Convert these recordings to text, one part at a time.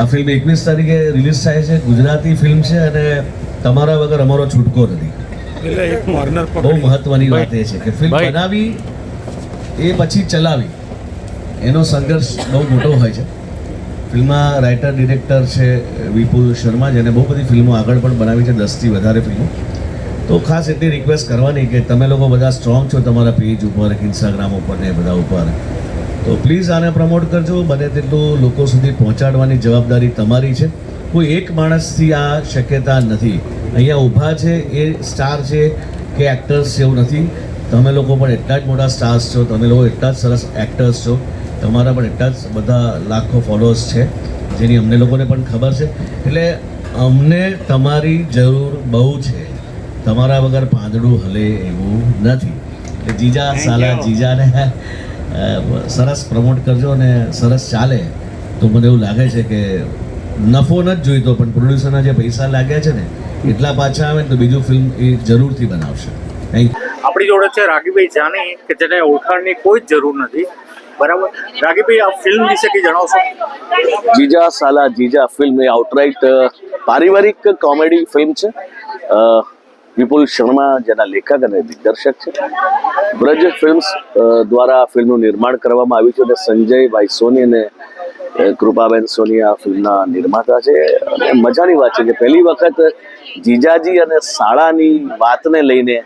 આ ફિલ્મ એકવીસ તારીખે રિલીઝ થાય છે. ગુજરાતી ફિલ્મ છે અને તમારા વગર અમારો છૂટકો નથી. બહુ મહત્વની વાત એ છે કે ફિલ્મ બનાવી એ પછી ચલાવી. એનો સંઘર્ષ બહુ મોટો હોય છે. ફિલ્મમાં રાઇટર ડિરેક્ટર છે વિપુલ શર્મા, જેને બહુ બધી ફિલ્મો આગળ પણ બનાવી છે, દસથી વધારે ફિલ્મો. તો ખાસ એટલી રિક્વેસ્ટ કરવાની કે તમે લોકો બધા સ્ટ્રોંગ છો તમારા પેજ ઉપર ઇન્સ્ટાગ્રામ ઉપર ને બધા ઉપર. તો પ્લીઝ આને પ્રમોટ કરજો, બને તેટલું લોકો સુધી પહોંચાડવાની જવાબદારી તમારી છે. કોઈ એક માણસથી આ શક્યતા નથી. અહીંયા ઊભા છે, એ સ્ટાર છે કે એક્ટર્સ એવું નથી. તમે લોકો પણ એટલા જ મોટા સ્ટાર્સ છો, તમે લોકો એટલા જ સરસ એક્ટર્સ છો. તમારા પણ એટલા જ બધા લાખો ફોલોઅર્સ છે જેની અમને લોકોને પણ ખબર છે. એટલે અમને તમારી જરૂર બહુ છે. તમારા વગર પાંદડું હલે એવું નથી. એટલે જીજા સાલા જીજાને સરસ પ્રમોટ કરજો અને સરસ ચાલે. તો મને એવું લાગે છે કે નફો નથી જોઈતો પણ પ્રોડ્યુસરના જે પૈસા લાગ્યા છે ને એટલા પાછા આવે તો બીજું ફિલ્મ એ જરૂરથી બનાવશે. થેન્ક આપણી જોડે છે રાગીભાઈ જાની કે જેને ઓળખાણની કોઈ જ જરૂર નથી. બરાબર? રાગીભાઈ આ ફિલ્મ વિશે કંઈ જણાવશો? જીજા સાલા, જીજા ફિલ્મ એ આઉટરાઇટ પારિવારિક કોમેડી ફિલ્મ છે. વિપુલ શર્મા જેના લેખક અને દિગ્દર્શક છે. બ્રજ ફિલ્મ્સ દ્વારા ફિલ્મનું નિર્માણ કરવામાં આવ્યું છે અને સંજયભાઈ સોની અને કૃપાબેન આ ફિલ્મના નિર્માતા છે. અને મજાની વાત છે કે પહેલી વખત જીજાજી અને શાળાની વાતને લઈને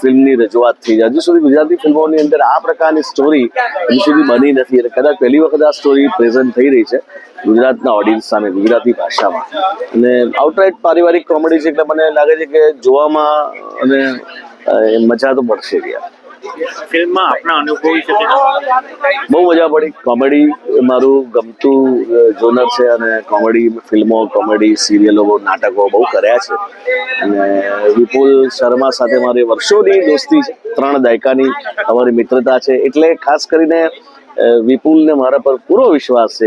ફિલ્મની રજૂઆત થઈ હજુ સુધી ગુજરાતી ફિલ્મોની અંદર આ પ્રકારની સ્ટોરી હજુ સુધી બની નથી. અને કદાચ પહેલી વખત આ સ્ટોરી પ્રેઝન્ટ થઈ રહી છે ગુજરાતના ઓડિયન્સ સામે, ગુજરાતી ભાષામાં. અને આઉટરાઇટ પારિવારિક કોમેડી છે, એટલે મને લાગે છે કે જોવામાં અને મજા તો પડશે યાર. ફિલ્મમાં આપણા અનુભવ વિશે બહુ મજા પડી. કોમેડી મારું ગમતું જોનર છે અને કોમેડી ફિલ્મો, કોમેડી સિરિયલો નાટકો બહુ કર્યા છે. અને વિપુલ શર્મા સાથે મારી વર્ષોની દોસ્તી છે. ત્રણ દાયકાની અમારી મિત્રતા છે. એટલે ખાસ કરીને વિપુલને મારા પર પૂરો વિશ્વાસ છે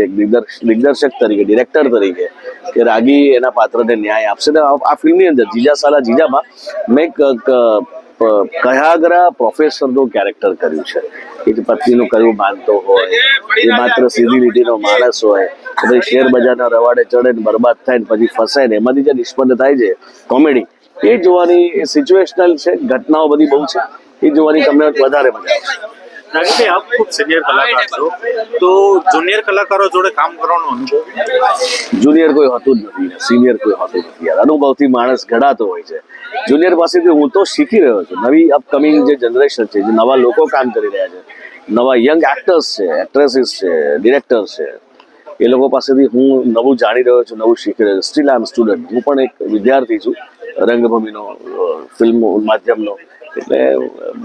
દિગ્દર્શક તરીકે ડિરેક્ટર તરીકે, કે રાગી એના પાત્રને ન્યાય આપશે. ને આ ફિલ્મની અંદર જીજા સાલા જીજામાં મેં કયાગરા પ્રોફેસરનું કેરેક્ટર કર્યું છે. કે જે પત્નીનું કયું માનતો હોય, એ માત્ર સીધી લીટીનો માણસ હોય ભાઈ શેર બજારના રવાડે ચડે ને બરબાદ થાય ને પછી ફસાય ને, એમાંથી જે નિષ્પન્ન થાય છે, કોમેડી, એ જોવાની એ સિચ્યુએશનલ છે, ઘટનાઓ બધી બહુ છે. એ જોવાની તમને વધારે મજા આવશે. રાગીભાઈ આપ ખૂબ સિનિયર કલાકાર છો. તો જુનિયર કલાકારો જોડે કામ કરવાનો અનુભવ? જુનિયર કોઈ હોતું જ નથી. સિનિયર કોઈ હોતું નથી યાર. અનુભવથી માણસ ઘડાતો હોય છે. જુનિયર પાસેથી હું તો શીખી રહ્યો છું. નવી અપકમિંગ જે જનરેશન છે, જે નવા લોકો કામ કરી રહ્યા છે, નવા યંગ એક્ટર્સ છે એક્ટ્રેસીસ છે ડિરેક્ટર્સ છે, એ લોકો પાસેથી હું નવું જાણી રહ્યો છું, નવું શીખી રહ્યો છું. સ્ટીલ આઈ એમ સ્ટુડન્ટ હું પણ એક વિદ્યાર્થી છું. રંગભૂમિનો ફિલ્મ માધ્યમનો. એટલે,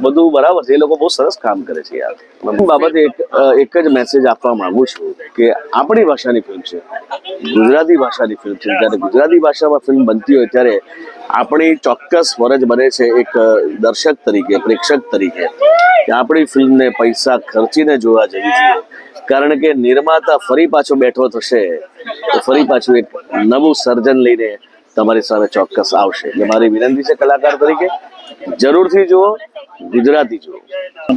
બધું બરાબર છે. એ લોકો બહુ સરસ કામ કરે છે યાર. હું બાબતે એક એક જ મેસેજ આપવા માંગુ છું કે આપણી ભાષાની ફિલ્મ છે. ગુજરાતી ભાષાની ફિલ્મ છે. જ્યારે ગુજરાતી ભાષામાં ફિલ્મ બનતી હોય ત્યારે આપણી ચોક્કસ ફરજ બને છે એક દર્શક તરીકે, પ્રેક્ષક તરીકે, કે આપણી ફિલ્મને પૈસા ખર્ચીને જોવા જવી જોઈએ. કારણ કે નિર્માતા ફરી પાછો બેઠો થશે તો ફરી પાછું એક નવું સર્જન લઈને તમારી સામે ચોક્કસ આવશે. એટલે મારી વિનંતી છે કલાકાર તરીકે જરૂરથી જુઓ ગુજરાતી જુઓ.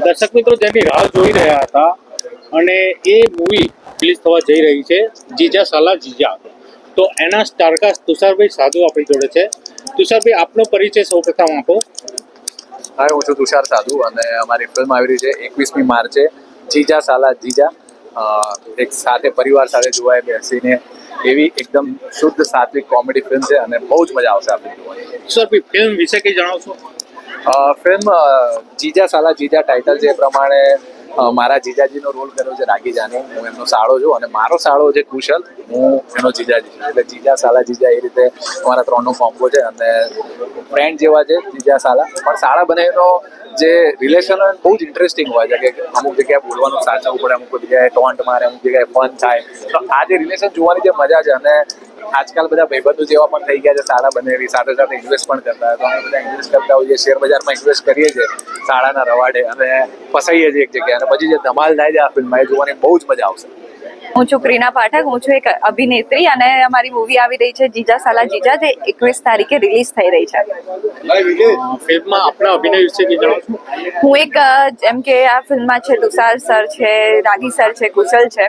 દર્શક મિત્રો જેની રાહ જોઈ રહ્યા હતા અને એ મૂવી રિલીઝ થવા જઈ રહી છે જીજા સાલા જીજા. તો એના સ્ટારકાસ્ટ તુષારભાઈ સાધુ આપણી જોડે છે. તુષારભાઈ આપનો પરિચય સૌપ્રથમ આપો. હા હું છું તુષાર સાધુ અને અમારી ફિલ્મ આવી રહી છે એકવીસમી માર્ચે જીજા સાલા જીજા. એક સાથે પરિવાર સાથે જોવાય બેસીને એવી એકદમ શુદ્ધ સાત્વિક કોમેડી ફિલ્મ છે અને બહુ જ મજા આવશે આપણે ફિલ્મ જોવાની. સર ફિલ્મ વિશે કંઈ જણાવશો? ફિલ્મ જીજા સાલા, જીજા ટાઇટલ છે એ પ્રમાણે મારા જીજાજીનો રોલ કર્યો છે રાગી જાની હું એમનો સાળો છું અને મારો સાળો છે કુશલ. હું એનો જીજાજી છું. એટલે જીજા સાલા, જીજા એ રીતે અમારા ત્રણનો કોમ્બો છે અને ફ્રેન્ડ જેવા છે જીજા સાલા. પણ સાળા બંનેનો જે રિલેશન હોય બહુ જ ઇન્ટરેસ્ટિંગ હોય છે. કે અમુક જગ્યાએ બોલવાનું સાચવવું પડે, અમુક જગ્યાએ ટોન્ટ મારે, અમુક જગ્યાએ ફન થાય. તો આ જે રિલેશન જોવાની જે મજા છે અને આજકાલ બધા ભાઈબંધો જેવા પણ થઈ ગયા છે શાળા બનેવી સાથે સાથે ઇન્વેસ્ટ પણ કરતા તો અમે બધા ઇન્વેસ્ટ કરતા હોઈએ શેર બજારમાં ઇન્વેસ્ટ કરીએ છીએ, શાળાના રવાડે અને ફસાઈએ છીએ એક જગ્યાએ. અને પછી જે ધમાલ થાય છે આ ફિલ્મમાં એ જોવાની બહુ જ મજા આવશે. હું છું ક્રીના પાઠક હું છું એક અભિનેત્રી અને અમારી મૂવી આવી રહી છે જીજા સાલા જીજા જે એકવીસ તારીખે રિલીઝ થઈ રહી છે. હું એક જેમ કે આ ફિલ્મમાં છે તુષાર સર છે રાગી સર છે કુશલ છે.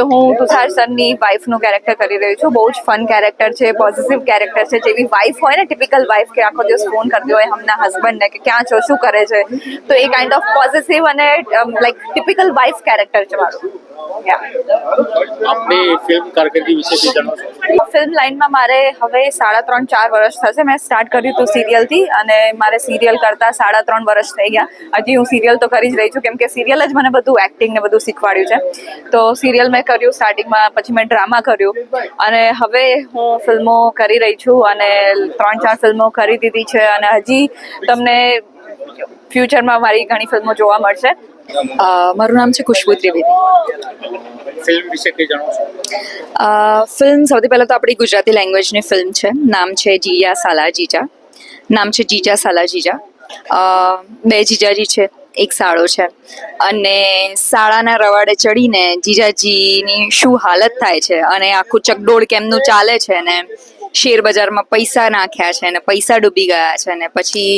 તો હું તુષાર સરની વાઇફનું કેરેક્ટર કરી રહી છું. બહુ જ ફન કેરેક્ટર છે પોઝિટિવ કેરેક્ટર છે. જેવી વાઇફ હોય ને ટિપિકલ વાઇફ કે આખો દિવસ ફોન કરતી હોય હમણાં હસબન્ડને કે ક્યાં છો શું કરે છે. તો એ કાઇન્ડ ઓફ પોઝિટિવ અને લાઈક ટિપિકલ વાઇફ કેરેક્ટર છે મારું. આપની ફિલ્મ કારકિર્દી વિશે જણાવશો ફિલ્મ લાઈનમાં મારે હવે સાડા ત્રણ, ચાર વર્ષ થશે. મેં સ્ટાર્ટ કર્યું હતું સિરિયલથી અને મારે સિરિયલ કરતાં સાડા ત્રણ વર્ષ થઈ ગયા. હજી હું સિરિયલ તો કરી જ રહી છું, કેમ કે સિરિયલ જ મને બધું એક્ટિંગ ને બધું શીખવાડ્યું છે. તો સિરિયલ મેં કર્યું સ્ટાર્ટિંગમાં પછી મેં ડ્રામા કર્યું. અને હવે હું ફિલ્મો કરી રહી છું અને ત્રણ, ચાર ફિલ્મો કરી દીધી છે. અને હજી તમને ફ્યુચરમાં મારી ઘણી ફિલ્મો જોવા મળશે. મારું નામ છે ખુશ્બુ ત્રિવેદી. ફિલ્મ વિશે કંઈ જણાવશો ફિલ્મ સૌથી પહેલાં તો આપણી ગુજરાતી લેંગ્વેજની ફિલ્મ છે. નામ છે જીયા સાલા જીજા નામ છે જીજા સાલા જીજા બે જીજાજી છે. એક સાળો છે. અને સાળાના રવાડે ચડીને જીજાજીની શું હાલત થાય છે અને આખું ચકડોળ કેમનું ચાલે છે ને? શેર બજારમાં પૈસા નાખ્યા છે ને પૈસા ડૂબી ગયા છે ને પછી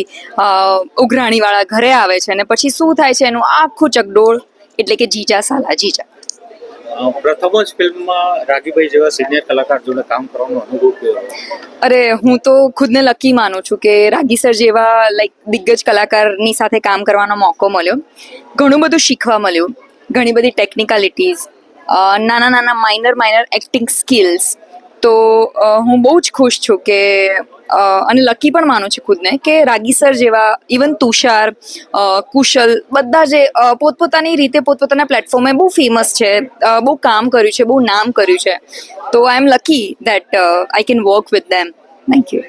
ઉઘરાણીવાળા ઘરે આવે છે ને પછી શું થાય છે એનું આખું ચકડોળ એટલે કે જીજા સાલા જીજા. પ્રથમ જ ફિલ્મમાં રાગીભાઈ જેવા સિનિયર કલાકાર જોડે કામ કરવાનો અનુભવ કેવો અરે, હું તો ખુદને લકી માનું છું કે રાગી સર જેવા લાઈક દિગ્ગજ કલાકારની સાથે કામ કરવાનો મોકો મળ્યો. ઘણું બધું શીખવા મળ્યું. ઘણી બધી ટેકનિકાલિટીઝ નાના નાના માઇનર માઇનર એક્ટિંગ સ્કિલ્સ તો હું બહુ જ ખુશ છું કે અને લકી પણ માનું છું ખુદને કે રાગી સર જેવા ઇવન તુષાર કુશલ બધા જે પોતપોતાની રીતે પોતપોતાના પ્લેટફોર્મે બહુ ફેમસ છે બહુ કામ કર્યું છે બહુ નામ કર્યું છે. તો I am lucky that I can work with them thank you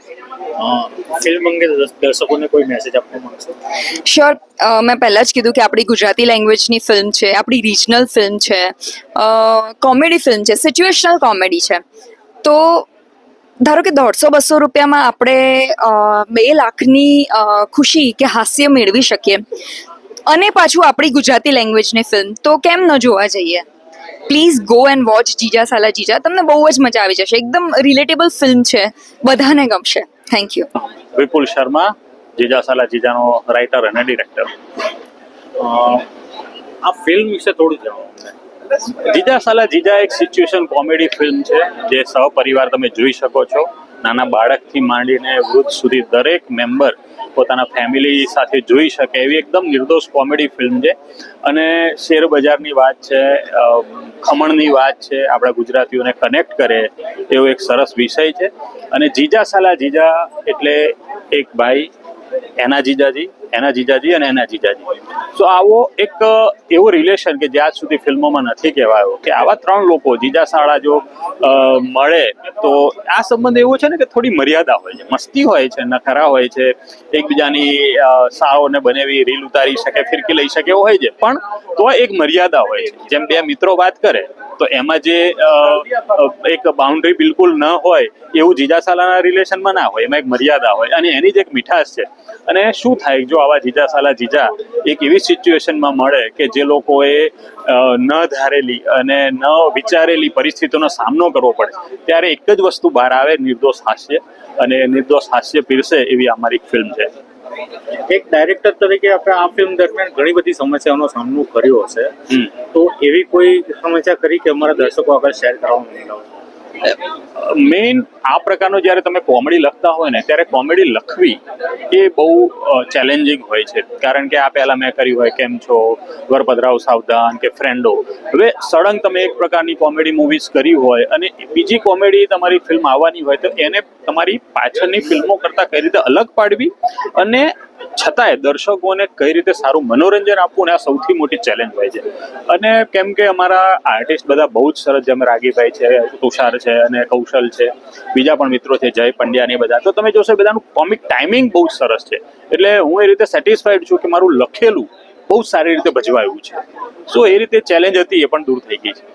film અંગે દર્શકોને કોઈ મેસેજ આપવા માંગશો? શ્યોર મેં પહેલાં જ કીધું કે આપણી ગુજરાતી લેંગ્વેજની ફિલ્મ છે આપણી રિજનલ ફિલ્મ છે કોમેડી ફિલ્મ છે સિચ્યુએશનલ કોમેડી છે. તો ધારો કે દોઢસો બસો રૂપિયામાં આપણે બે લાખની ખુશી કે હાસ્ય મેળવી શકીએ. અને પાછું આપણી ગુજરાતી લેંગ્વેજની ફિલ્મ તો કેમ ન જોવા જઈએ? Please go and watch Jija Sala Jija. તમને બહુ જ મજા આવી જશે. એકદમ રિલેટેબલ ફિલ્મ છે. બધાને ગમશે. થેન્ક યુ વિપુલ શર્મા, જીજા સાલા જીજાનો રાઇટર અને ડિરેક્ટર આ ફિલ્મ વિશે થોડું જણાવો જીજા સાલા, જીજા એક સિચ્યુએશન કોમેડી ફિલ્મ છે, જે સહપરિવાર તમે જોઈ શકો છો. નાના બાળકથી માંડીને વૃદ્ધ સુધી દરેક મેમ્બર પોતાના ફેમિલી સાથે જોઈ શકે એવી એકદમ નિર્દોષ કોમેડી ફિલ્મ છે. અને શેર બજારની વાત છે ખમણની વાત છે, આપણા ગુજરાતીઓને કનેક્ટ કરે એવો એક સરસ વિષય છે. અને જીજા સાલા, જીજા એટલે એક ભાઈ, એના જીજાજી એના જીજાજી અને એના જીજાજી. સો આવો એક એવો રિલેશન કે જે આજ સુધી ફિલ્મોમાં નથી કહેવાયો કે આવા ત્રણ લોકો જીજા શાળા જો મળે તો આ સંબંધ એવો છે ને કે થોડી મર્યાદા હોય છે. મસ્તી હોય છે નખરા હોય છે એકબીજાની અ, સાળોને બનેવી રીલ ઉતારી શકે ફિરકી લઈ શકે એવું હોય છે. પણ તો એક મર્યાદા હોય છે. જેમ બે મિત્રો વાત કરે તો એમાં જે એક બાઉન્ડ્રી બિલકુલ ન હોય એવું જીજા શાળાના રિલેશનમાં ના હોય. એમાં એક મર્યાદા હોય. અને એની જ એક મીઠાશ છે. અને શું થાય? જો આવા જીજા સાલા જીજા એક એવી સિચ્યુએશનમાં મળે કે જે લોકોએ ન ધારેલી અને ન વિચારેલી પરિસ્થિતિનો સામનો કરવો પડે. ત્યારે એક જ વસ્તુ બહાર આવે નિર્દોષ હાસ્ય અને નિર્દોષ હાસ્ય પીરસે એવી અમારી ફિલ્મ છે. એક ડાયરેક્ટર તરીકે આપણે આ ફિલ્મ દરમિયાન ઘણી બધી સમસ્યાઓનો સામનો કર્યો હશે. તો એવી કોઈ સમસ્યા કરી કે અમારા દર્શકો આગળ શેર કરવાનું મેઇન આ પ્રકારનો જ્યારે તમે કોમેડી લખતા હોય ને, ત્યારે કોમેડી લખવી એ બહુ ચેલેન્જિંગ હોય છે. કારણ કે આ પહેલાં મેં કર્યું હોય, કેમ છો વરપદરાવ સાવધાન કે ફ્રેન્ડો. હવે સળંગ તમે એક પ્રકારની કોમેડી મૂવીઝ કરી હોય અને બીજી કોમેડી તમારી ફિલ્મ આવવાની હોય તો એને તમારી પાછળની ફિલ્મો કરતાં કઈ રીતે અલગ પાડવી અને છતાંય દર્શકોને કઈ રીતે સારું મનોરંજન આપવું ને આ સૌથી મોટી ચેલેન્જ હોય છે. અને કેમ કે અમારા આર્ટિસ્ટ બધા બહુ જ સરસ જેમ રાગીભાઈ છે, તુષાર છે અને કૌશલ છે. બીજા પણ મિત્રો છે, જય પંડ્યા ને બધા. તો તમે જોશો બધાનું કોમિક ટાઈમિંગ બહુ જ સરસ છે. એટલે હું એ રીતે સેટિસ્ફાઈડ છું કે મારું લખેલું બહુ સારી રીતે ભજવાયું છે. સો એ રીતે ચેલેન્જ હતી એ પણ દૂર થઈ ગઈ છે.